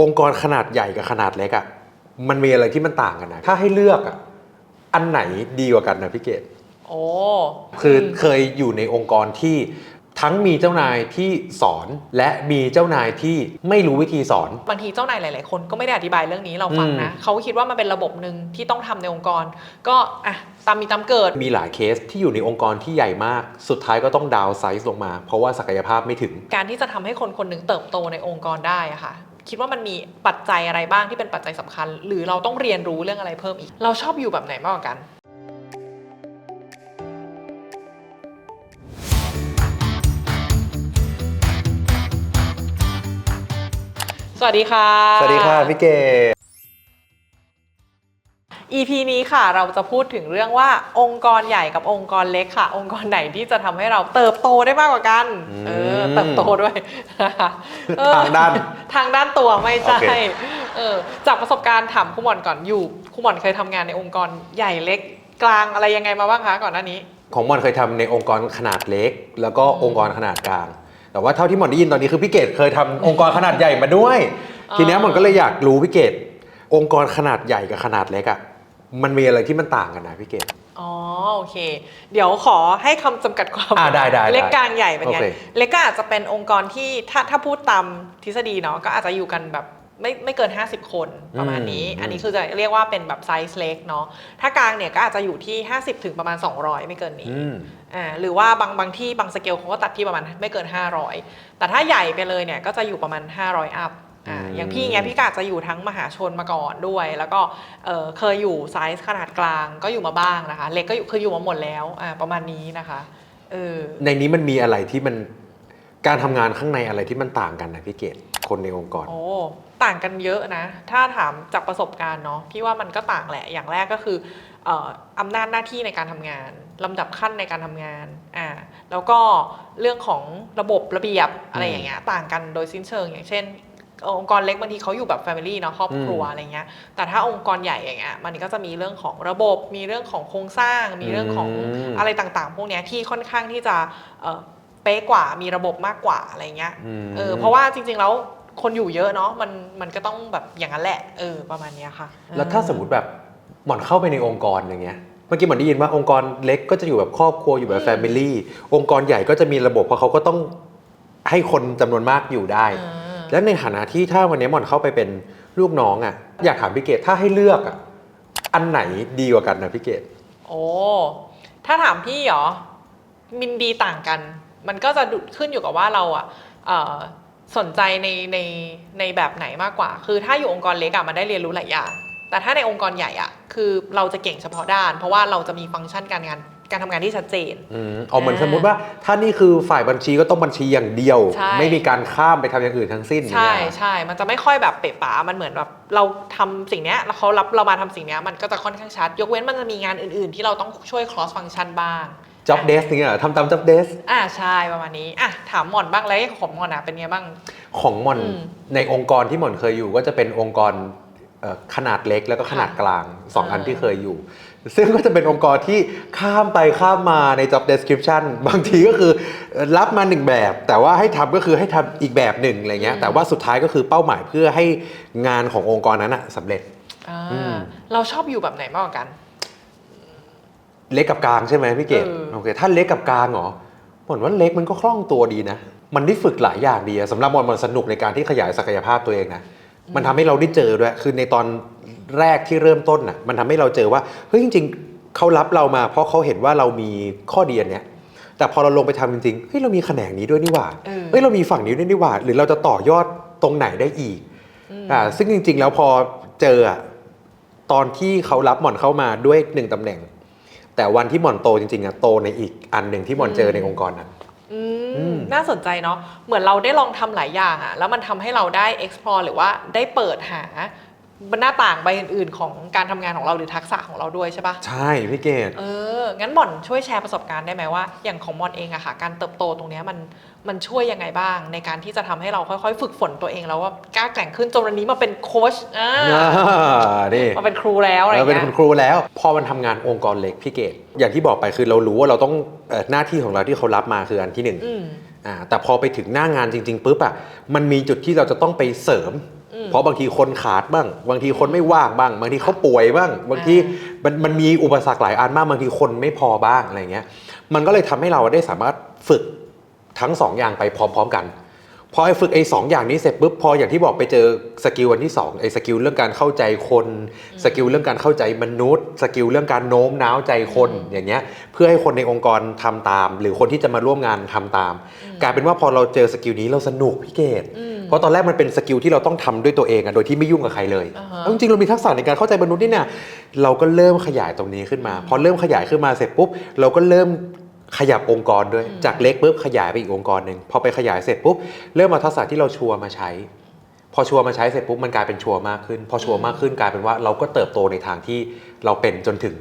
องค์กรขนาดใหญ่กับขนาดเล็กอะมันมีอะไรที่มันต่างกันนะ ถ้าให้เลือกอะอันไหนดีกว่ากันนะพี่เกดโอ้คือเคยอยู่ในองค์กรที่ทั้งมีเจ้านายที่สอนและมีเจ้านายที่ไม่รู้วิธีสอน บางทีเจ้านายหลาย ๆ คนก็ไม่ได้อธิบายเรื่องนี้เราฟังนะอืมเขาคิดว่ามันเป็นระบบหนึ่งที่ต้องทำในองค์กร ก็อะตามมีตามเกิดมีหลายเคสที่อยู่ในองค์กรที่ใหญ่มาก สุดท้ายก็ต้องดาวไซส์ลงมา เพราะว่าศักยภาพไม่ถึง การที่จะทำให้คนคนหนึ่งเติบโตในองค์กรได้อะค่ะ คิดว่ามันมีปัจจัยอะไรบ้างที่เป็นปัจจัยสำคัญ หรือเราต้องเรียนรู้เรื่องอะไรเพิ่มอีก เราชอบอยู่แบบไหนมากกว่ากันสวัสดีค่ะ สวัสดีค่ะ พี่เก EP นี้ค่ะเราจะพูดถึงเรื่องว่าองค์กรใหญ่กับองค์กรเล็กค่ะ องค์กรไหนที่จะทำให้เราเติบโตได้มากกว่ากัน เออเติบโตด้วยนะคะเออทางด้านทางด้านตัวไม่ใช่โอเคเออจากประสบการณ์ถามคุณหมอนก่อนอยู่คุณหมอนเคยทำงานในองค์กรใหญ่เล็กกลางอะไรยังไงมาบ้างคะก่อนหน้านี้ ของมอนเคยทำในองค์กรขนาดเล็ก แล้วก็องค์กรขนาดกลาง แต่ว่าเท่าที่มอนได้ยินตอนนี้คือพี่เกดเคยทำองค์กรขนาดใหญ่มาด้วยอ๋อทีเนี้ยมอนก็เลยอยากรู้พี่เกดองค์กรขนาดใหญ่กับขนาดเล็กอะ มันมีอะไรที่มันต่างกันนะพี่เกด อ๋อโอเค เดี๋ยวขอให้คำจำกัดความอ่าได้ได้ได้เล็กกลางใหญ่เป็นไงโอเค เล็กก็อาจจะเป็นองค์กรที่ถ้าถ้าพูดตามทฤษฎีเนาะก็อาจจะอยู่กันแบบไม่ไม่เกิน 50 คนประมาณนี้อืมอันนี้คือจะเรียกว่าเป็นแบบไซส์เล็กเนาะถ้ากลางเนี่ยก็อาจจะอยู่ที่ 50 ถึงประมาณ 200 ไม่เกินนี้ อืม อ่าหรือว่าบางบางที่บางสเกลเขาก็ตัดที่ประมาณไม่เกิน 500 แต่ถ้าใหญ่ไปเลยเนี่ยก็จะอยู่ประมาณ 500 อัพ อ่าอืมอย่างพี่เงี้ยพี่ก็อาจจะอยู่ทั้งมหาชนมาก่อนด้วย แล้วก็เอ่อเคยอยู่ไซส์ขนาดกลางก็อยู่มาบ้างนะคะ เล็กก็อยู่คืออยู่มาหมดแล้วอ่าประมาณนี้นะคะเออในนี้มันมีอะไรที่มันการทำงานข้างในอะไรที่มันต่างกันนะพี่เกดคนในองค์กรโอ้ต่างกันเยอะนะ ถ้าถามจากประสบการณ์เนาะพี่ว่ามันก็ต่างแหละ อย่างแรกก็คือเอ่ออำนาจหน้าที่ในการทำงานลำดับขั้นในการทำงานอ่าแล้วก็เรื่องของระบบระเบียบอะไรอย่างเงี้ยต่างกันโดยสิ้นเชิง อย่างเช่น องค์กรเล็กบางทีเขาอยู่แบบ Family เนาะครอบครัวอืมอะไรเงี้ย แต่ถ้าองค์กรใหญ่อย่างเงี้ยมันก็จะมีเรื่องของระบบ มีเรื่องของโครงสร้าง มีเรื่องของอืมอะไรต่างๆ พวกเนี้ยที่ค่อนข้างที่จะเอ่อเป๊ะกว่ามีระบบมากกว่าอะไรเงี้ยมเออเพราะว่าจริง ๆ แล้วคนอยู่เยอะเนาะมันมันก็ต้องแบบอย่างนั้นแหละเออประมาณเนี้ยค่ะ แล้วถ้าสมมติแบบหมอนเข้าไปในองค์กรอย่างเงี้ยเมื่อกี้หมอนได้ยินว่าองค์กรเล็กก็จะอยู่แบบครอบครัวอยู่แบบแฟมิลี่องค์กรใหญ่ก็จะมีระบบเพราะเขาก็ต้องให้คนจำนวนมากอยู่ได้เออ และในฐานะที่ถ้าวันนี้หมอนเข้าไปเป็นลูกน้องอะ่ะอยากถามพี่เกดถ้าให้เลือกอะ่ะอันไหนดีกว่ากันนะพี่เกดโอ้ถ้าถามพี่เหรอมินดีต่างกัน มันก็จะดุขึ้นอยู่กับว่าเราอะเอ่อสนใจในในในแบบไหนมากกว่า คือถ้าอยู่องค์กรเล็กอะมันได้เรียนรู้หลายอย่าง แต่ถ้าในองค์กรใหญ่อะคือเราจะเก่งเฉพาะด้าน เพราะว่าเราจะมีฟังก์ชันการงาน การทำงานที่ชัดเจนอืมเอาเหมือนอ่าสมมุติว่าถ้านี่คือฝ่ายบัญชีก็ต้องบัญชีอย่างเดียวใช่ไม่มีการข้ามไปทำอย่างอื่นทั้งสิ้น ใช่อย่างเงี้ยใช่ มันจะไม่ค่อยแบบเปะป๋ามันเหมือนแบบเราทำสิ่งเนี้ยแล้วเขารับเรามาทำสิ่งเนี้ยมันก็จะค่อนข้างชัด ยกเว้นมันจะมีงานอื่น ๆ ที่เราต้องช่วย cross function บ้าง job desk อย่างเงี้ยเหรอทำตาม job desk อ่าใช่ประมาณนี้อะถามหมอนบ้างแล้วของหมอนอะเป็นไงบ้าง ของหมอนอืมในองค์กรที่หมอนเคยอยู่ก็จะเป็นองค์กรเอ่อขนาดเล็กแล้วก็ขนาดกลางสองอันอ่าที่เคยอยู่ ซึ่งก็จะเป็นองค์กรที่ข้ามไปข้ามมาใน job description บางทีก็คือรับมาหนึ่งแบบ แต่ว่าให้ทำก็คือให้ทำอีกแบบหนึ่งอะไรเงี้ยแต่ว่าสุดท้ายก็คือเป้าหมายเพื่อให้งานขององค์กรนั้นอะสำเร็จอ่าอืมเราชอบอยู่แบบไหนมากกว่ากัน เล็กกับกลางใช่ไหมพี่เกดเออโอเคถ้าเล็กกับกลางเหรอหมอนว่าเล็กมันก็คล่องตัวดีนะ มันได้ฝึกหลายอย่างดีอะสำหรับหมอนมันสนุกในการที่ขยายศักยภาพตัวเองนะ มันทำให้เราได้เจอด้วย คือในตอนแรกที่เริ่มต้นน่ะ มันทำให้เราเจอว่า เฮ้ยจริง ๆ เขารับเรามา เพราะเขาเห็นว่าเรามีข้อดีอันเนี้ย แต่พอเราลงไปทำจริงๆ เฮ้ยเรามีแขนงนี้ด้วยนี่หว่าเออเฮ้ยเรามีฝั่งนี้ด้วยนี่หว่า หรือเราจะต่อยอดตรงไหนได้อีกอืมอ่า ซึ่งจริง ๆ แล้วพอเจออะตอนที่เขารับหมอนเข้ามาด้วยหนึ่งตำแหน่ง แต่วันที่หมอนโตจริงๆอะโตในอีกอันหนึ่งที่หมอนเจอในองค์กรนั้น อือืมมน่าสนใจเนาะเหมือนเราได้ลองทำหลายอย่างอะแล้วมันทำให้เราได้ explore หรือว่าได้เปิดหา หน้าต่างใบอื่นๆ ของการทำงานของเราหรือทักษะของเราด้วยใช่ปะใช่พี่เกดเออ งั้นหม่อนช่วยแชร์ประสบการณ์ได้ไหมว่า อย่างของหม่อนเองอะค่ะ การเติบโตตรงเนี้ยมันมันช่วยยังไงบ้าง ในการที่จะทำให้เราค่อยๆ ฝึกฝนตัวเองแล้วว่ากล้าแกร่งขึ้นจนวันนี้มาเป็นโค้ชอ่าอ่านี่มาเป็นครูแล้วอะไรเราเป็นเงี้คุยณครูแล้ว พอมันทำงานองค์กรเล็กพี่เกดอย่างที่บอกไปคือเรารู้ว่าเราต้องเอ่อหน้าที่ของเราที่เขารับมาคืออันที่หนึ่งอืมอ่าแต่พอไปถึงหน้างานจริงๆปุ๊บอะมันมีจุดที่เราจะต้องไปเสริมอืม เพราะบางทีคนขาดบ้าง บางทีคนไม่ว่างบ้าง บางทีเขาป่วยบ้าง บางทีอ่มันมันมีอุปสรรคหลายอันมากบางทีคนไม่พอบ้างอะไรเงี้ย มันก็เลยทำให้เราได้สามารถฝึกทั้งสองอย่างไปพร้อม ๆ กันพอไอ้ฝึกไอ้สองอย่างนี้เสร็จปุ๊บพออย่างที่บอกไปเจอสกิลอันที่สองไอ้สกิลเรื่องการเข้าใจคนสกิลเรื่องการเข้าใจมนุษย์สกิลเรื่องการโน้มน้าวใจคนอืมอย่างเงี้ยเพื่อให้คนในองค์กรทำตาม หรือคนที่จะมาร่วมงานทำตาม กลายเป็นว่าพอเราเจอสกิลนี้เราสนุกพี่เกดอืม เพราะตอนแรกมันเป็นสกิลที่เราต้องทำด้วยตัวเองอะโดยที่ไม่ยุ่งกับใครเลยอ่าฮะแล้วจริงๆเรามีทักษะในการเข้าใจมนุษย์นี่เนี่ยเราก็เริ่มขยายตรงนี้ขึ้นมา พอเริ่มขยายขึ้นมาเสร็จปุ๊บ เราก็เริ่มขยับองค์กรด้วยอืมจากเล็กปุ๊บขยายไปอีกองค์กรหนึ่งพอไปขยายเสร็จปุ๊บเริ่มมาทักษะที่เราชัวร์มาใช้ พอชัวร์มาใช้เสร็จปุ๊บมันกลายเป็นชัวร์มากขึ้น พอชัวร์มากขึ้นกลายเป็นว่าเราก็เติบโตในทางที่เราเป็นจนถึง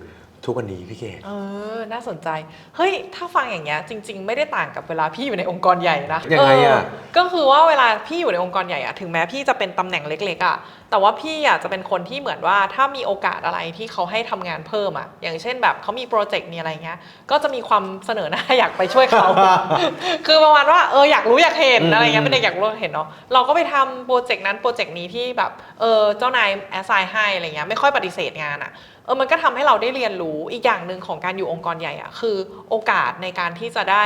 ทุกวันนี้พี่เกดเออ น่าสนใจ เฮ้ย ถ้าฟังอย่างเงี้ยจริง ๆ ไม่ได้ต่างกับเวลาพี่อยู่ในองค์กรใหญ่นะยังไงอะเก็คือว่าเวลาพี่อยู่ในองค์กรใหญ่อะถึงแม้พี่จะเป็นตำแหน่งเล็กๆอะแต่ว่าพี่อยากจะเป็นคนที่เหมือนว่าถ้ามีโอกาสอะไรที่เขาให้ทำงานเพิ่มอะอย่างเช่นแบบเขามีโปรเจกต์มีอะไรเงี้ย ก็จะมีความเสนอหน้า อยากไปช่วยเขา คือประมาณว่าเอออยากรู้อยากเห็นอืมอะไรเงี้ยเป็นเด็กอยากรู้อยากเห็นเนาะเราก็ไปทำโปรเจกต์นั้นโปรเจกต์นี้ที่แบบเออเจ้านายแอสไซน์ให้อะไรเงี้ยไม่ค่อยปฏิเสธงานอะ เออมันก็ทำให้เราได้เรียนรู้อีกอย่างหนึ่งของการอยู่องค์กรใหญ่อะคือโอกาสในการที่จะได้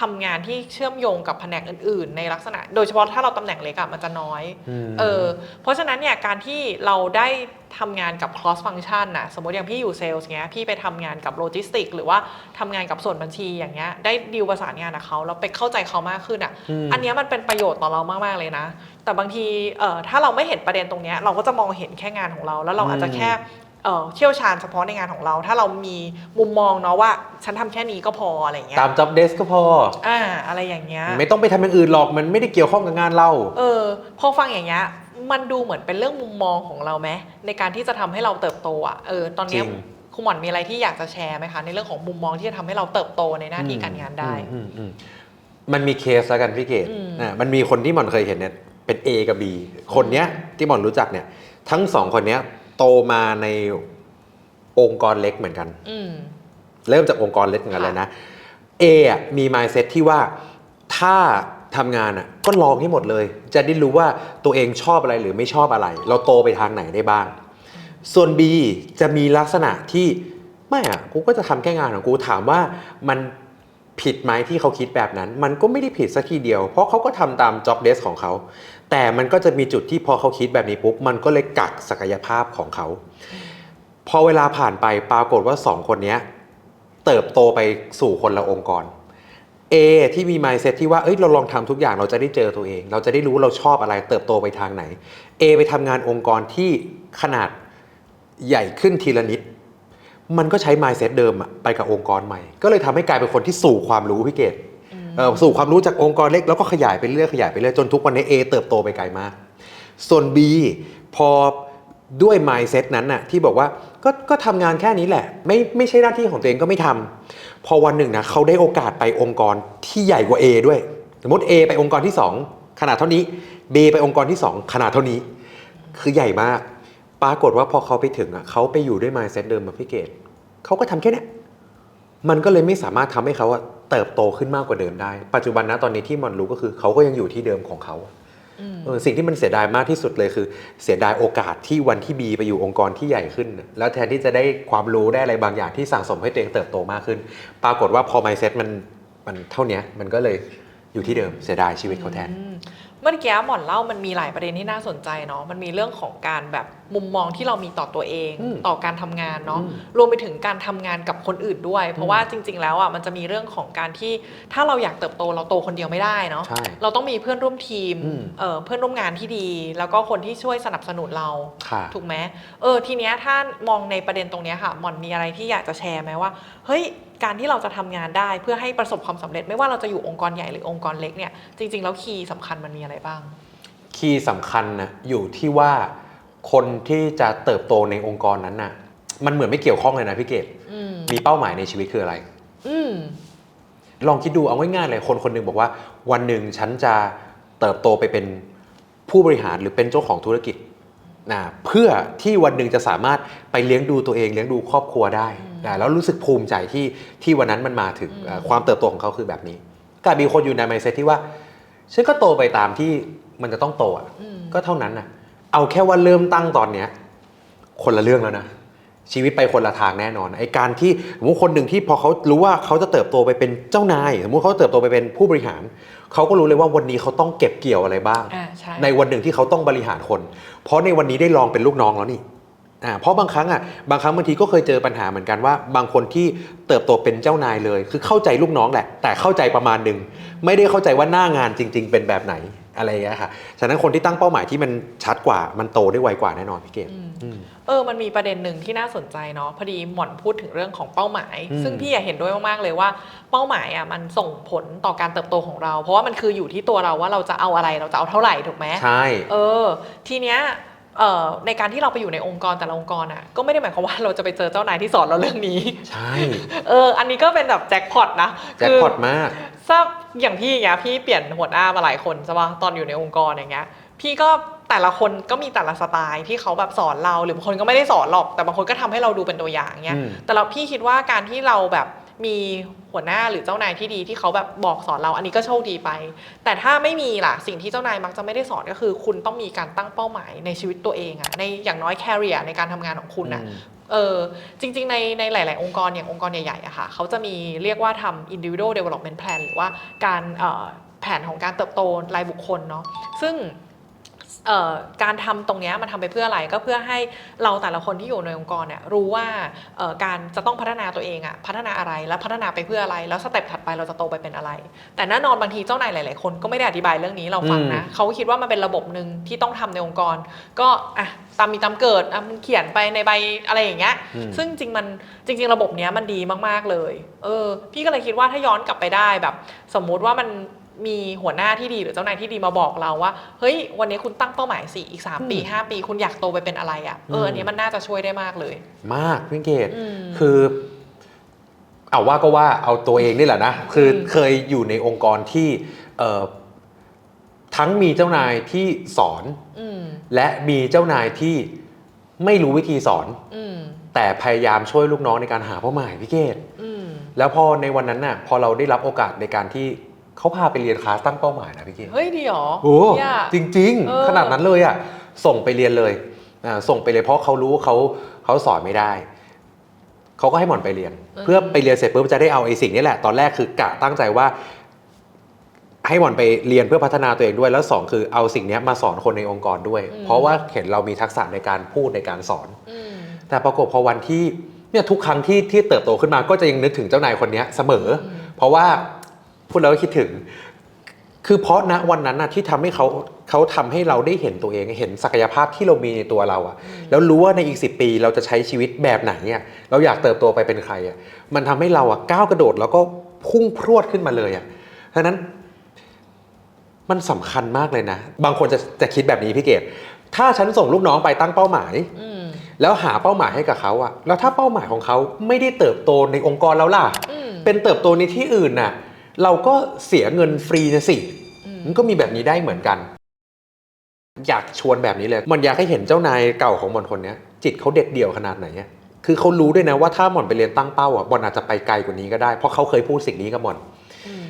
ทำงานที่เชื่อมโยงกับแผนกอื่น ๆ ในลักษณะ โดยเฉพาะถ้าเราตำแหน่งเล็กอะมันจะน้อยมเออเพราะฉะนั้นเนี่ยการที่เราได้ทำงานกับ cross function น่ะสมมติอย่างพี่อยู่เซลล์เงี้ยพี่ไปทำงานกับโลจิสติกหรือว่าทำงานกับส่วนบัญชีอย่างเงี้ยได้ดีลประสานงานกับเขาแล้วไปเข้าใจเขามากขึ้นอะอืมอันเนี้ยมันเป็นประโยชน์ต่อเรามากๆเลยนะ แต่บางทีเอ่อถ้าเราไม่เห็นประเด็นตรงเนี้ยเราก็จะมองเห็นแค่งานของเรา แล้วเราอาจจะแค่ เอ่อเชี่ยวชาญเฉพาะในงานของเรา ถ้าเรามีมุมมองเนาะว่า ฉันทำแค่นี้ก็พออะไรเงี้ยตาม job desk ก็พออ่าอะไรอย่างเงี้ยไม่ต้องไปทำอย่างอื่นหรอกมันไม่ได้เกี่ยวข้องกับงานเรา เออ พอฟังอย่างเงี้ยมันดูเหมือนเป็นเรื่องมุมมองของเราไหมในการที่จะทำให้เราเติบโตอะเออตอนเนี้ยจริงคุณหมอนมีอะไรที่อยากจะแชร์ไหมคะ ในเรื่องของมุมมองที่จะทำให้เราเติบโตในหน้าที่การงานได้อืมอืมอืมมันมีเคสแล้วกันพี่เกดอืมอะมันมีคนที่หมอนเคยเห็นเนี่ยเป็น A กับ B คนเนี้ยที่หมอนรู้จักเนี่ย ทั้งสองคนเนี้ย โตมาในองค์กรเล็กเหมือนกัน อืม เริ่มจากองค์กรเล็กเหมือนกันค่ะเลยนะ A อะมี mindset ที่ว่าถ้าทำงานอะก็ลองให้หมดเลย จะได้รู้ว่าตัวเองชอบอะไรหรือไม่ชอบอะไร เราโตไปทางไหนได้บ้าง ส่วน B จะมีลักษณะที่ไม่อะกูก็จะทำแค่งานของกูถามว่ามันผิดไหมที่เขาคิดแบบนั้น มันก็ไม่ได้ผิดสักทีเดียว เพราะเขาก็ทำตาม job desk ของเขา แต่มันก็จะมีจุดที่พอเขาคิดแบบนี้ปุ๊บมันก็เลยกักศักยภาพของเขา พอเวลาผ่านไปปรากฏว่าสองคนนี้เติบโตไปสู่คนละองค์กร A ที่มี mindset ที่ว่าเอ้ยเราลองทำทุกอย่างเราจะได้เจอตัวเอง เราจะได้รู้เราชอบอะไรเติบโตไปทางไหน A ไปทำงานองค์กรที่ขนาดใหญ่ขึ้นทีละนิด มันก็ใช้ mindset เดิมอะไปกับองค์กรใหม่ ก็เลยทำให้กลายเป็นคนที่สู่ความรู้พี่เกด สู่ความรู้จากองค์กรเล็กแล้วก็ขยายไปเรื่อยขยายไปเรื่อยจนทุกวันนี้ A เติบโตไปไกลมาก ส่วน B พอด้วย mindset นั้นน่ะที่บอกว่าก็ก็ทำงานแค่นี้แหละ ไม่ไม่ใช่หน้าที่ของตัวเองก็ไม่ทำพอวันหนึ่งนะเขาได้โอกาสไปองค์กรที่ใหญ่กว่า A ด้วย สมมติ A ไปองค์กรที่ 2 ขนาดเท่านี้ B ไปองค์กรที่ 2 ขนาดเท่านี้ คือใหญ่มาก ปรากฏว่าพอเขาไปถึงอะเขาไปอยู่ด้วย mindset เดิมแบบพี่เกดเขาก็ทำแค่นี้มันก็เลยไม่สามารถทำให้เขา เติบโตขึ้นมากกว่าเดิมได้ ปัจจุบันนะตอนนี้ที่มันรู้ก็คือเขาก็ยังอยู่ที่เดิมของเขาอืมเออสิ่งที่มันเสียดายมากที่สุดเลยคือ เสียดายโอกาสที่วันที่บีไปอยู่องค์กรที่ใหญ่ขึ้นน่ะแล้วแทนที่จะได้ความรู้ได้อะไรบางอย่างที่สั่งสมให้ตัวเองเติบโตมากขึ้น ปรากฏว่าพอ mindset มันมันเท่าเนี้ยมันก็เลยอยู่ที่เดิมเสียดายชีวิตเขาแทนอื มเมื่อกี้หมอนเล่ามันมีหลายประเด็นที่น่าสนใจเนาะมันมีเรื่องของการแบบมุมมองที่เรามีต่อตัวเองอืมต่อการทำงานเนาะอืมรวมไปถึงการทำงานกับคนอื่นด้วย เพราะว่าจริง ๆ แล้วอะมันจะมีเรื่องของการที่ถ้าเราอยากเติบโตเราโตคนเดียวไม่ได้เนาะใช่เราต้องมีเพื่อนร่วมทีมอืมเอ่อเพื่อนร่วมงานที่ดี แล้วก็คนที่ช่วยสนับสนุนเราค่ะถูกไหมเออทีเนี้ยถ้ามองในประเด็นตรงเนี้ยค่ะหมอนมีอะไรที่อยากจะแชร์ไหมว่าเฮ้ย การที่เราจะทำงานได้เพื่อให้ประสบความสำเร็จ ไม่ว่าเราจะอยู่องค์กรใหญ่หรือองค์กรเล็กเนี่ยจริง ๆ แล้วคีย์สำคัญมันมีอะไรบ้าง คีย์สำคัญนะอยู่ที่ว่าคนที่จะเติบโตในองค์กรนั้นน่ะ มันเหมือนไม่เกี่ยวข้องเลยนะพี่เกดอืมมีเป้าหมายในชีวิตคืออะไรอืมลองคิดดูเอาง่ายๆเลยคนคนหนึ่งบอกว่า วันหนึ่งฉันจะเติบโตไปเป็นผู้บริหารหรือเป็นเจ้าของธุรกิจนะเพื่อที่วันหนึ่งจะสามารถไปเลี้ยงดูตัวเองเลี้ยงดูครอบครัวได้ นะแล้วรู้สึกภูมิใจที่ที่วันนั้นมันมาถึงอืมเอ่อความเติบโตของเขาคือแบบนี้กลายมีคนอยู่ในไมเซ็ตที่ว่าฉันก็โตไปตามที่มันจะต้องโตอะอืมก็เท่านั้นนะเอาแค่ว่าเริ่มตั้งตอนเนี้ยคนละเรื่องแล้วนะชีวิตไปคนละทางแน่นอนไอ้การที่สมมติคนหนึ่งที่พอเขารู้ว่าเขาจะเติบโตไปเป็นเจ้านายสมมติเขาเติบโตไปเป็นผู้บริหาร เขาก็รู้เลยว่าวันนี้เขาต้องเก็บเกี่ยวอะไรบ้างอ่าใช่ในวันหนึ่งที่เขาต้องบริหารคน เพราะในวันนี้ได้ลองเป็นลูกน้องแล้วนี่ อ่าเพราะบางครั้งอะบางครั้งบางทีก็เคยเจอปัญหาเหมือนกันว่า บางคนที่เติบโตเป็นเจ้านายเลย คือเข้าใจลูกน้องแหละ แต่เข้าใจประมาณหนึ่งไม่ได้เข้าใจว่าหน้างานจริง ๆ เป็นแบบไหนอะไรอย่างเงี้ยค่ะฉะนั้นคนที่ตั้งเป้าหมายที่มันชัดกว่ามันโตได้ไวกว่าแน่นอนพี่เกดอืมอืมเออ มันมีประเด็นหนึ่งที่น่าสนใจเนาะพอดีหม่อนพูดถึงเรื่องของเป้าหมายอืมซึ่งพี่อยากเห็นด้วยมากๆเลยว่า เป้าหมายอะมันส่งผลต่อการเติบโตของเรา เพราะว่ามันคืออยู่ที่ตัวเราว่าเราจะเอาอะไรเราจะเอาเท่าไหร่ถูกไหมใช่เออ ทีเนี้ยเอ่อ ในการที่เราไปอยู่ในองค์กรแต่ละองค์กรอะก็ไม่ได้หมายความว่าเราจะไปเจอเจ้านายที่สอนเราเรื่องนี้ ใช่ เออ อันนี้ก็เป็นแบบแจ็คพอตนะแจ็คคือพอตมากทราบอย่างพี่อย่างเงี้ยพี่เปลี่ยนหัวหน้ามาหลายคนใช่ปะตอนอยู่ในองค์กรอย่างเงี้ย พี่ก็แต่ละคนก็มีแต่ละสไตล์ที่เขาแบบสอนเราหรือบางคนก็ไม่ได้สอนหรอกแต่บางคนก็ทำให้เราดูเป็นตัวอย่างเงี้ยอืมแต่เราพี่คิดว่าการที่เราแบบ มีหัวหน้าหรือเจ้านายที่ดีที่เขาแบบบอกสอนเราอันนี้ก็โชคดีไป แต่ถ้าไม่มีล่ะสิ่งที่เจ้านายมักจะไม่ได้สอนก็คือ คุณต้องมีการตั้งเป้าหมายในชีวิตตัวเองอะในอย่างน้อยแคริเอร์ในการทำงานของคุณอะอืมเออจริง ๆ ในในหลาย ๆ องค์กรอย่างองค์กรใหญ่ๆอะค่ะเขาจะมีเรียกว่าทำ individual development plan หรือว่าการเอ่อแผนของการเติบโตรายบุคคลเนาะซึ่งเอ่อ การทำตรงเนี้ยมันทำไปเพื่ออะไรก็เพื่อให้เราแต่ละคนที่อยู่ในองค์กรเนี่ยรู้ว่าเอ่อการจะต้องพัฒนาตัวเองอะพัฒนาอะไรและพัฒนาไปเพื่ออะไร แล้วสเต็ปถัดไปเราจะโตไปเป็นอะไร แต่แน่นอนบางทีเจ้านายหลาย ๆ คนก็ไม่ได้อธิบายเรื่องนี้เราฟังนะเขาคิดว่ามันเป็นระบบหนึ่งที่ต้องทำในองค์กร ก็อะตามมีตามเกิดอะมึงเขียนไปในใบอะไรอย่างเงี้ยอืมซึ่งจริงมันจริง ๆ ระบบเนี้ยมันดีมาก ๆ เลย เออ พี่ก็เลยคิดว่าถ้าย้อนกลับไปได้แบบ สมมุติว่ามัน มีหัวหน้าที่ดีหรือเจ้านายที่ดีมาบอกเราว่า เฮ้ย วันนี้คุณตั้งเป้าหมายสิอีก 3 ปี 5 ปีคุณอยากโตไปเป็นอะไรอะ่ะเอออันนี้มันน่าจะช่วยได้มากเลย มากพี่เกดอืมคือ เอาว่าก็ว่าเอาตัวเองนี่แหละนะ คืออมเคยอยู่ในองค์กรที่เอ่อทั้งมีเจ้านายที่สอนอืมและมีเจ้านายที่ไม่รู้วิธีสอนอืมแต่พยายามช่วยลูกน้องในการหาเป้าหมายพี่เกดอืมแล้วพอในวันนั้นน่ะพอเราได้รับโอกาสในการที่ เขาพาไปเรียนคลาสตั้งเป้าหมายนะพี่เกดเฮ้ยดีเหรอโอ้เนี่ย จริง เออ ๆ ขนาดนั้นเลยอะส่งไปเรียนเลยอ่าส่งไปเลยเพราะเขารู้ว่าเขาเขาสอนไม่ได้ เขาก็ให้หมอนไปเรียน เพื่อไปเรียนเสร็จปุ๊บจะได้เอาไอ้สิ่งนี้แหละตอนแรกคือกะตั้งใจว่า ให้หมอนไปเรียนเพื่อพัฒนาตัวเองด้วยแล้วสองคือเอาสิ่งนี้มาสอนคนในองค์กรด้วยเพราะว่าเห็นเรามีทักษะในการพูดในการสอน อืมแต่ปรากฏพอวันที่เนี่ยทุกครั้งที่ที่เติบโตขึ้นมาก็จะยังนึกถึงเจ้านายคนเนี้ยเสมออเพราะว่า พูดแล้วก็คิดถึง คือเพราะณวันนั้นน่ะที่ทำให้เขาเขาทำให้เราได้เห็นตัวเองเห็นศักยภาพที่เรามีในตัวเราอะแล้วรู้ว่าในอีกสิปีเราจะใช้ชีวิตแบบไหนเนี่ยเราอยากเติบโตไปเป็นใครอะมันทำให้เราอะก้าวกระโดดแล้วก็พุ่งพรวดขึ้นมาเลยอะฉะนั้นมันสำคัญมากเลยนะ บางคนจะจะคิดแบบนี้พี่เกดถ้าฉันส่งลูกน้องไปตั้งเป้าหมายอืมแล้วหาเป้าหมายให้กับเขาอะแล้วถ้าเป้าหมายของเขาไม่ได้เติบโตในองค์กรแล้วล่ะอืมเป็นเติบโตในที่อื่นน่ะ เราก็เสียเงินฟรีนะสิอืมมันก็มีแบบนี้ได้เหมือนกัน อยากชวนแบบนี้เลยมันอยากให้เห็นเจ้านายเก่าของหมอนคนเนี้ยจิตเขาเด็ดเดี่ยวขนาดไหนอะคือเขารู้ด้วยนะว่าถ้าหมอนไปเรียนตั้งเป้าอะบอลอาจจะไปไกลกว่านี้ก็ได้ เพราะเขาเคยพูดสิ่งนี้กับหมอนอืม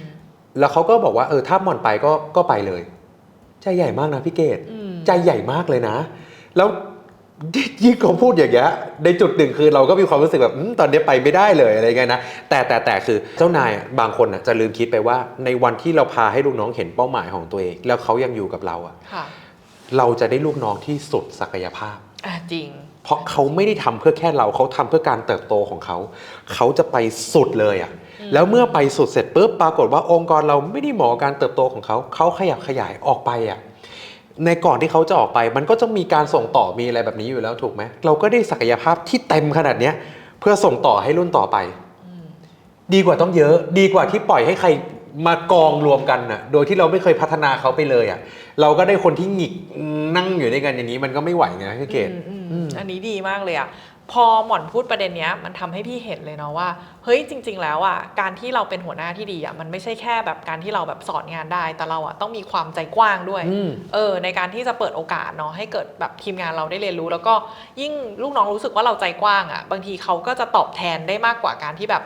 แล้วเขาก็บอกว่าเออถ้าหมอนไปก็ก็ไปเลย ใจใหญ่มากนะพี่เกดอืมใจใหญ่มากเลยนะ แล้ว ยิ่งเขาพูดอย่างเงี้ยในจุดหนึ่งคือเราก็มีความรู้สึกแบบอมตอนนี้ไปไม่ได้เลยอะไรเงี้ยนะแต่แต่แต่คือเจ้านายอะบางคนอะจะลืมคิดไปว่า ในวันที่เราพาให้ลูกน้องเห็นเป้าหมายของตัวเอง แล้วเขายังอยู่กับเราอะค่ะเราจะได้ลูกน้องที่สุดศักยภาพอะจริง เพราะเขาไม่ได้ทำเพื่อแค่เราเขาทำเพื่อการเติบโตของเขา เขาจะไปสุดเลยอะ่ะแล้วเมื่อไปสุดเสร็จปุ๊บปรากฏว่าองค์กรเราไม่ได้เหมาะกับการเติบโตของเขาเขาขยับขยายออกไปอะ่ะ ในก่อนที่เขาจะออกไป มันก็จะมีการส่งต่อมีอะไรแบบนี้อยู่แล้วถูกไหมเราก็ได้ศักยภาพที่เต็มขนาดเนี้ยเพื่อส่งต่อให้รุ่นต่อไปอืมดีกว่าต้องเยอะ ดีกว่าที่ปล่อยให้ใครมากองรวมกันน่ะ โดยที่เราไม่เคยพัฒนาเขาไปเลยอะ เราก็ได้คนที่หงิกนั่งอยู่ด้วยกันอย่างนี้มันก็ไม่ไหวไงพี่เกดอืมอืมอืมอันนี้ดีมากเลยอะ พอหม่อนพูดประเด็นเนี้ยมันทำให้พี่เห็นเลยเนาะว่าเฮ้ยจริง ๆ แล้วอะการที่เราเป็นหัวหน้าที่ดีอะมันไม่ใช่แค่แบบการที่เราแบบสอนงานได้ แต่เราอะต้องมีความใจกว้างด้วยอืมเออในการที่จะเปิดโอกาสเนาะให้เกิดแบบทีมงานเราได้เรียนรู้ แล้วก็ยิ่งลูกน้องรู้สึกว่าเราใจกว้างอะบางทีเขาก็จะตอบแทนได้มากกว่าการที่แบบ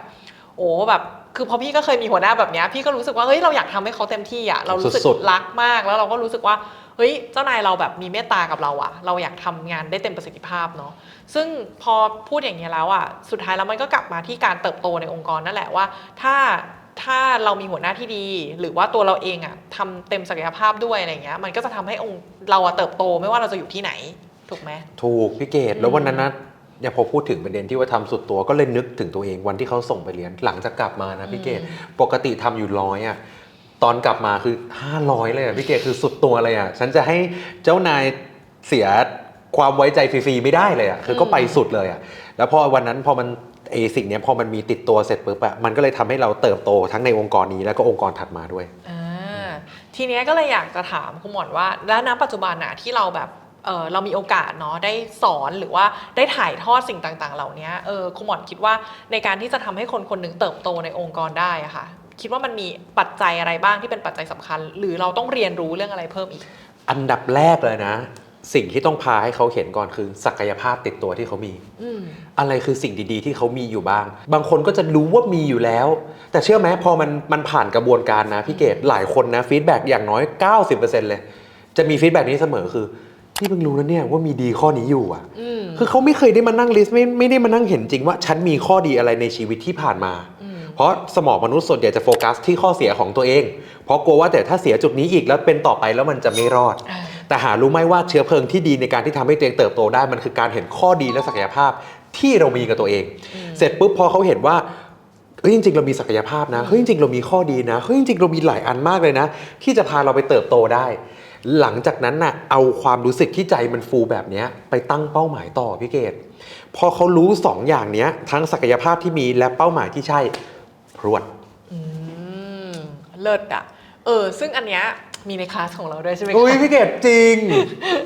โอ้แบบคือพอพี่ก็เคยมีหัวหน้าแบบเนี้ยพี่ก็รู้สึกว่าเฮ้ยเราอยากทำให้เขาเต็มที่อะเรารู้สึกสุดๆรักมากแล้วเราก็รู้สึกว่าเฮ้ยเจ้านายเราแบบมีเมตตากับเราอะเราอยากทำงานได้เต็มประสิทธิภาพเนาะซึ่งพอพูดอย่างนี้ยแล้วอะสุดท้ายแล้วมันก็กลับมาที่การเติบโตในองค์กรนั่นแหละว่า ถ้าถ้าเรามีหัวหน้าที่ดี หรือว่าตัวเราเองอะทำเต็มศักยภาพด้วยอะไรเงี้ยมันก็จะทำให้องค์เราอะเติบโตไม่ว่าเราจะอยู่ที่ไหนถูกไหมถูกพี่เกดแล้ววันนั้นนะ เนี่ยพอพูดถึงประเด็นที่ว่าทำสุดตัวก็เลยนึกถึงตัวเองวันที่เขาส่งไปเรียนหลังจากกลับมานะพี่เกดอืมปกติทำอยู่ร้อยอะตอนกลับมาคือ 500 เลยอะพี่เกดคือสุดตัวเลยอะฉันจะให้เจ้านายเสียความไว้ใจฟรีๆไม่ได้เลยอะคือก็ไปสุดเลยอะแล้วพอวันนั้นพอมันไอสิ่งเนี้ยพอมันมีติดตัวเสร็จปุ๊บอะมันก็เลยทำให้เราเติบโตทั้งในองค์กรนี้แล้วก็องค์กรถัดมาด้วยอ่าทีเนี้ยก็เลยอยากจะถามคุณหมอนว่า แล้วณปัจจุบันน่ะที่เราแบบ เออเรามีโอกาสเนาะได้สอนหรือว่าได้ถ่ายทอดสิ่งต่างๆ เหล่านี้เออคุณหมอนคิดว่าในการที่จะทำให้คนคนหนึ่งเติบโตในองค์กรได้อะค่ะ คิดว่ามันมีปัจจัยอะไรบ้างที่เป็นปัจจัยสำคัญ หรือเราต้องเรียนรู้เรื่องอะไรเพิ่มอีก อันดับแรกเลยนะ สิ่งที่ต้องพาให้เขาเห็นก่อนคือศักยภาพติดตัวที่เขามีอืมอะไรคือสิ่งดีๆ ที่เขามีอยู่บ้าง บางคนก็จะรู้ว่ามีอยู่แล้ว แต่เชื่อไหมพอมันมันผ่านกระบวนการนะพี่เกดหลายคนนะฟีดแบ็กอย่างน้อย 90%เลย จะมีฟีดแบ็กนี้เสมอคือ พี่เพิ่งรู้นะเนี่ยว่ามีดีข้อนี้อยู่อะอืมคือเขาไม่เคยได้มานั่งลิสต์ไม่ไม่ได้มานั่งเห็นจริงว่าฉันมีข้อดีอะไรในชีวิตที่ผ่านมาอืมเพราะสมองมนุษย์ส่วนใหญ่จะโฟกัสที่ข้อเสียของตัวเอง เพราะกลัวว่าแต่ถ้าเสียจุดนี้อีกแล้วเป็นต่อไปแล้วมันจะไม่รอดอ่าแต่หารู้ไหมว่าเชื้อเพลิงที่ดีในการที่ทำให้ตัวเองเติบโตได้มันคือการเห็นข้อดีและศักยภาพที่เรามีกับตัวเองอืมเสร็จปุ๊บพอเขาเห็นว่าเฮ้ยจริงๆเรามีศักยภาพนะเฮ้ยจริงๆเรามีข้อดีนะเฮ้ยจริงๆเรามีหลายอันมากเลยนะ ที่จะพาเราไปเติบโตได้ หลังจากนั้นน่ะเอาความรู้สึกที่ใจมันฟูแบบนี้ไปตั้งเป้าหมายต่อพี่เกดพอเขารู้สองอย่างเนี้ยทั้งศักยภาพที่มีและเป้าหมายที่ใช่พรวดเลิศอะเออ ซึ่งอันเนี้ย มีในคลาสของเราด้วยใช่ไหมคะ อุ้ยพี่เกดจริง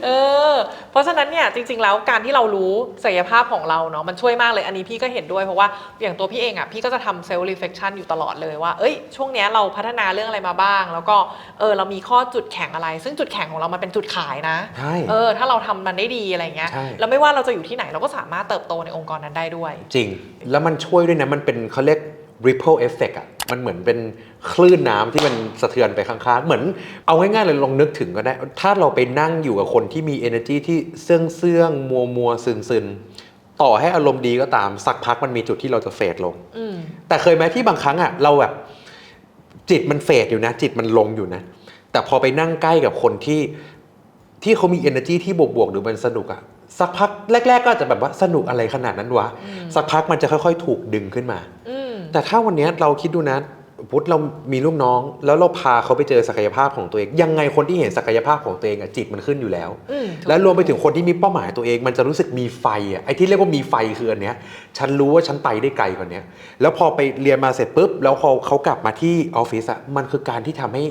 เออ เพราะฉะนั้นเนี่ยจริง ๆ แล้วการที่เรารู้ศักยภาพของเราเนาะมันช่วยมากเลยอันนี้พี่ก็เห็นด้วยเพราะว่าอย่างตัวพี่เองอะ่ะพี่ก็จะทำเซลล์รีเฟ c ชันอยู่ตลอดเลยว่า เอ้ยช่วงเนี้ยเราพัฒนาเรื่องอะไรมาบ้าง แล้วก็เออเรามีข้อจุดแข็งอะไร ซึ่งจุดแข็งของเรามันเป็นจุดขายนะ ใช่ เออ ถ้าเราทำมันได้ดีอะไรเงี้ยใช่ แล้วไม่ว่าเราจะอยู่ที่ไหนเราก็สามารถเติบโตในองค์กรนั้นได้ด้วย จริง แล้วมันช่วยด้วยนะ มันเป็นเขาเรียก ripple effect อะ มันเหมือนเป็นคลื่นน้ำที่มันสะเทือนไปข้างๆ เหมือนเอาง่ายๆเลยลองนึกถึงก็ได้ ถ้าเราไปนั่งอยู่กับคนที่มี energy ที่เสื่องเสื่องมัวมัวซึนซึนๆต่อให้อารมณ์ดีก็ตามสักพักมันมีจุดที่เราจะเฟดลงอืมแต่เคยไหมที่บางครั้งอะเราแบบจิตมันเฟดอยู่นะ จิตมันลงอยู่นะ แต่พอไปนั่งใกล้กับคนที่ที่เขามี energy ที่บวกๆหรือมันสนุกอะสักพักแรก ๆ ก็อาจจะแบบว่าสนุกอะไรขนาดนั้นวะอืมสักพักมันจะค่อย ๆ ถูกดึงขึ้นมาอืม แต่ถ้าวันเนี้ยเราคิดดูนะพุทธเรามีลูกน้อง แล้วเราพาเขาไปเจอศักยภาพของตัวเอง ยังไงคนที่เห็นศักยภาพของตัวเองอะจิตมันขึ้นอยู่แล้วอืมถูกและรวมไปถึงคนที่มีเป้าหมายตัวเอง มันจะรู้สึกมีไฟอะไอ้ที่เรียกว่ามีไฟคืออันเนี้ย ฉันรู้ว่าฉันไปได้ไกลกว่าเนี้ยแล้วพอไปเรียนมาเสร็จปุ๊บแล้วพอเขากลับมาที่ออฟฟิศอะมันคือการที่ทำให้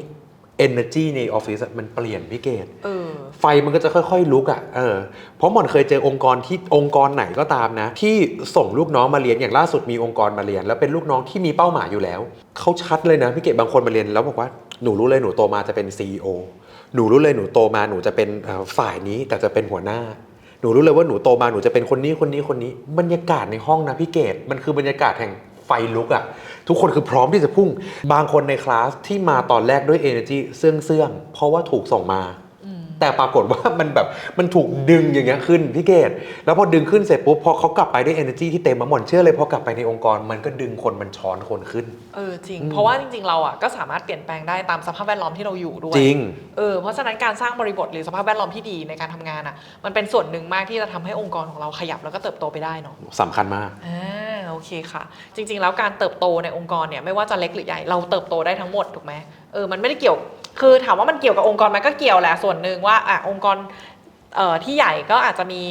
energy ในออฟฟิศอะมันเปลี่ยนพี่เกตเออไฟมันก็จะค่อยๆลุกอะเออเพราะหมอนเคยเจอองค์กรที่องค์กรไหนก็ตามนะ ที่ส่งลูกน้องมาเรียนอย่างล่าสุดมีองค์กรมาเรียน แล้วเป็นลูกน้องที่มีเป้าหมายอยู่แล้วเขาชัดเลยนะพี่เกดบางคนมาเรียนแล้วบอกว่าหนูรู้เลยหนูโตมาจะเป็น CEO หนูรู้เลยหนูโตมาหนูจะเป็นเอ่อฝ่ายนี้แต่จะเป็นหัวหน้าหนูรู้เลยว่าหนูโตมาหนูจะเป็นคนนี้คนนี้คนนี้ บรรยากาศในห้องนะพี่เกดมันคือบรรยากาศแห่งไฟลุกอะ ทุกคนคือพร้อมที่จะพุ่ง บางคนในคลาสที่มาตอนแรกด้วย energy เสื่องเสื่องๆเพราะว่าถูกส่งมาอืมแต่ปรากฏว่ามันแบบมันถูกดึงอย่างเงี้ยขึ้นพี่เกดแล้วพอดึงขึ้นเสร็จปุ๊บพอเขากลับไปด้วย energy ที่เต็มมาหมดเชื่อเลยพอกลับไปในองค์กรมันก็ดึงคนมันช้อนคนขึ้น เออจริงอืมเพราะว่าจริงๆเราอะก็สามารถเปลี่ยนแปลงได้ตามสภาพแวดล้อมที่เราอยู่ด้วยจริงเออเพราะฉะนั้นการสร้างบริบทหรือสภาพแวดล้อมที่ดีในการทำงานอะ มันเป็นส่วนหนึ่งมากที่จะทำให้องค์กรของเราขยับแล้วก็เติบโตไปได้เนาะสำคัญมากอ่าโอ เคค่ะ จริง ๆ แล้วการเติบโตในองค์กรเนี่ยไม่ว่าจะเล็กหรือใหญ่เราเติบโตได้ทั้งหมดถูกไหมเออมันไม่ได้เกี่ยวคือถามว่ามันเกี่ยวกับองค์กรมันก็เกี่ยวแหละส่วนหนึ่งว่าอะองค์กรที่ใหญ่ก็อาจจะมี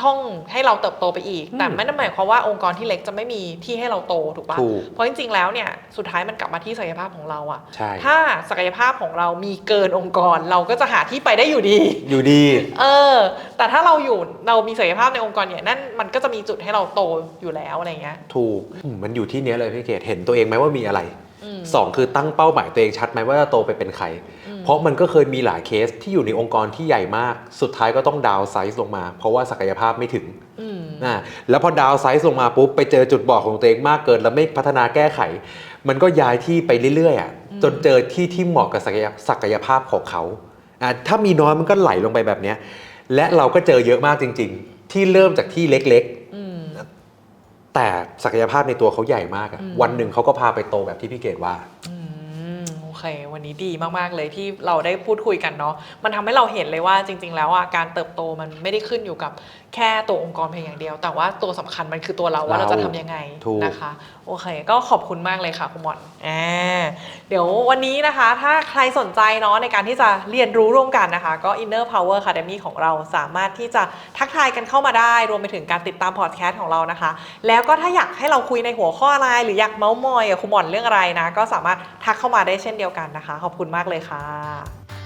ช่องให้เราเติบโตไปอีก แต่อืมไม่ได้หมายความว่าองค์กรที่เล็กจะไม่มีที่ให้เราโตถูกปะถูกเพราะจริงๆแล้วเนี่ยสุดท้ายมันกลับมาที่ศักยภาพของเราอะใช่ถ้าศักยภาพของเรามีเกินองค์กรเราก็จะหาที่ไปได้อยู่ดี อยู่ดี เออ แต่ถ้าเราอยู่เรามีศักยภาพในองค์กรเนี่ยนั่นมันก็จะมีจุดให้เราโตอยู่แล้วอะไรเงี้ย ถูกอืมมันอยู่ที่เนี้ยเลยพี่เกดเห็นตัวเองไหมว่ามีอะไรอืมสองคือตั้งเป้าหมายตัวเองชัดไหมว่าจะโตไปเป็นใครอืม เพราะมันก็เคยมีหลายเคสที่อยู่ในองค์กรที่ใหญ่มาก สุดท้ายก็ต้องดาวไซส์ลงมา เพราะว่าศักยภาพไม่ถึงอืมอ่าแล้วพอดาวไซส์ลงมาปุ๊บไปเจอจุดบอดของตัวเองมากเกิน แล้วไม่พัฒนาแก้ไข มันก็ย้ายที่ไปเรื่อยๆอะอืมจนเจอที่ที่เหมาะกับศักยศักยภาพของเขาอะถ้ามีน้อยมันก็ไหลลงไปแบบเนี้ยและเราก็เจอเยอะมากจริง ๆ ที่เริ่มจากที่เล็กอืมๆแต่ศักยภาพในตัวเขาใหญ่มากอะอืมวันหนึ่งเขาก็พาไปโตแบบที่พี่เกดว่าอืมโอ เค วันนี้ดีมากๆเลยที่เราได้พูดคุยกันเนาะมันทำให้เราเห็นเลยว่าจริง ๆ แล้วอะการเติบโตมันไม่ได้ขึ้นอยู่กับแค่ตัวองค์กรเพียงอย่างเดียว แต่ว่าตัวสำคัญมันคือตัวเราว่าเราเราจะทำยังไงถูกนะคะ โอเค ก็ขอบคุณมากเลยค่ะคุณหมอนอ่าเดี๋ยววันนี้นะคะ ถ้าใครสนใจเนาะในการที่จะเรียนรู้ร่วมกันนะคะ ก็ Inner Power Academy ของเราสามารถที่จะทักทายกันเข้ามาได้ รวมไปถึงการติดตามพอดแคสต์ของเรานะคะ แล้วก็ถ้าอยากให้เราคุยในหัวข้ออะไรหรืออยากเมาส์มอยกับคุณหมอนเรื่องอะไรนะ ก็สามารถทักเข้ามาได้เช่นเดียวกันนะคะ ขอบคุณมากเลยค่ะ